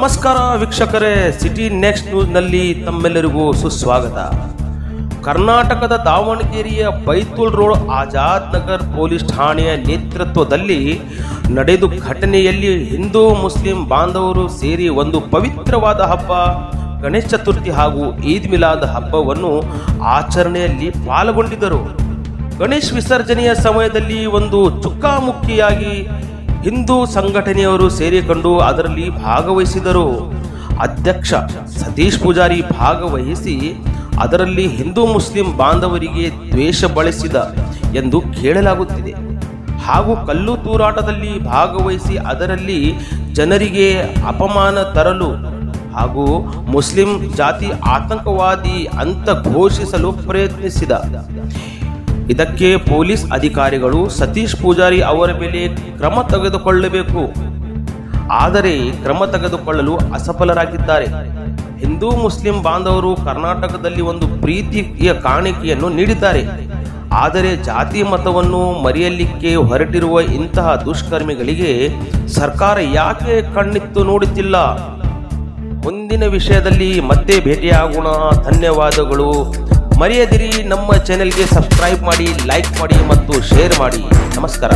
ನಮಸ್ಕಾರ ವೀಕ್ಷಕರೇ, city next ನ್ಯೂಸ್ನಲ್ಲಿ ತಮ್ಮೆಲ್ಲರಿಗೂ ಸುಸ್ವಾಗತ. ಕರ್ನಾಟಕದ ದಾವಣಗೆರೆಯ ಬೈತುಲ್ ರೋಡ್ ಆಜಾದ್ ನಗರ್ ಪೊಲೀಸ್ ಠಾಣೆಯ ನೇತೃತ್ವದಲ್ಲಿ ನಡೆದು ಘಟನೆಯಲ್ಲಿ ಹಿಂದೂ ಮುಸ್ಲಿಂ ಬಾಂಧವರು ಸೇರಿ ಒಂದು ಪವಿತ್ರವಾದ ಹಬ್ಬ, ಗಣೇಶ ಚತುರ್ಥಿ ಹಾಗೂ ಈದ್ ಮಿಲಾದ್ ಹಬ್ಬವನ್ನು ಆಚರಣೆಯಲ್ಲಿ ಪಾಲ್ಗೊಂಡಿದ್ದರು. ಗಣೇಶ್ ವಿಸರ್ಜನೆಯ ಸಮಯದಲ್ಲಿ ಒಂದು ಚುಕ್ಕಾಮುಕ್ಕಿಯಾಗಿ ಹಿಂದೂ ಸಂಘಟನೆಯವರು ಸೇರಿಕೊಂಡು ಅದರಲ್ಲಿ ಭಾಗವಹಿಸಿದರು. ಅಧ್ಯಕ್ಷ ಸತೀಶ್ ಪೂಜಾರಿ ಭಾಗವಹಿಸಿ ಅದರಲ್ಲಿ ಹಿಂದೂ ಮುಸ್ಲಿಂ ಬಾಂಧವರಿಗೆ ದ್ವೇಷ ಬಳಸಿದ ಎಂದು ಕೇಳಲಾಗುತ್ತಿದೆ. ಹಾಗೂ ಕಲ್ಲು ತೂರಾಟದಲ್ಲಿ ಭಾಗವಹಿಸಿ ಅದರಲ್ಲಿ ಜನರಿಗೆ ಅಪಮಾನ ತರಲು ಹಾಗೂ ಮುಸ್ಲಿಂ ಜಾತಿ ಆತಂಕವಾದಿ ಅಂತ ಘೋಷಿಸಲು ಪ್ರಯತ್ನಿಸಿದ. ಇದಕ್ಕೆ ಪೊಲೀಸ್ ಅಧಿಕಾರಿಗಳು ಸತೀಶ್ ಪೂಜಾರಿ ಅವರ ಮೇಲೆ ಕ್ರಮ ತೆಗೆದುಕೊಳ್ಳಬೇಕು. ಆದರೆ ಕ್ರಮ ತೆಗೆದುಕೊಳ್ಳಲು ಅಸಫಲರಾಗಿದ್ದಾರೆ. ಹಿಂದೂ ಮುಸ್ಲಿಂ ಬಾಂಧವರು ಕರ್ನಾಟಕದಲ್ಲಿ ಒಂದು ಪ್ರೀತಿಯ ಕಾಣಿಕೆಯನ್ನು ನೀಡಿದ್ದಾರೆ. ಆದರೆ ಜಾತಿ ಮತವನ್ನು ಮರೆಯಲಿಕ್ಕೆ ಹೊರಟಿರುವ ಇಂತಹ ದುಷ್ಕರ್ಮಿಗಳಿಗೆ ಸರ್ಕಾರ ಯಾಕೆ ಕಣ್ಣಿತ್ತು ನೋಡುತ್ತಿಲ್ಲ? ಮುಂದಿನ ವಿಷಯದಲ್ಲಿ ಮತ್ತೆ ಭೇಟಿಯಾಗೋಣ. ಧನ್ಯವಾದಗಳು. ಮರೆಯದಿರಿ ನಮ್ಮ ಚಾನೆಲ್ಗೆ ಸಬ್ಸ್ಕ್ರೈಬ್ ಮಾಡಿ ಲೈಕ್ ಮಾಡಿ ಮತ್ತು ಶೇರ್ ಮಾಡಿ. ನಮಸ್ಕಾರ.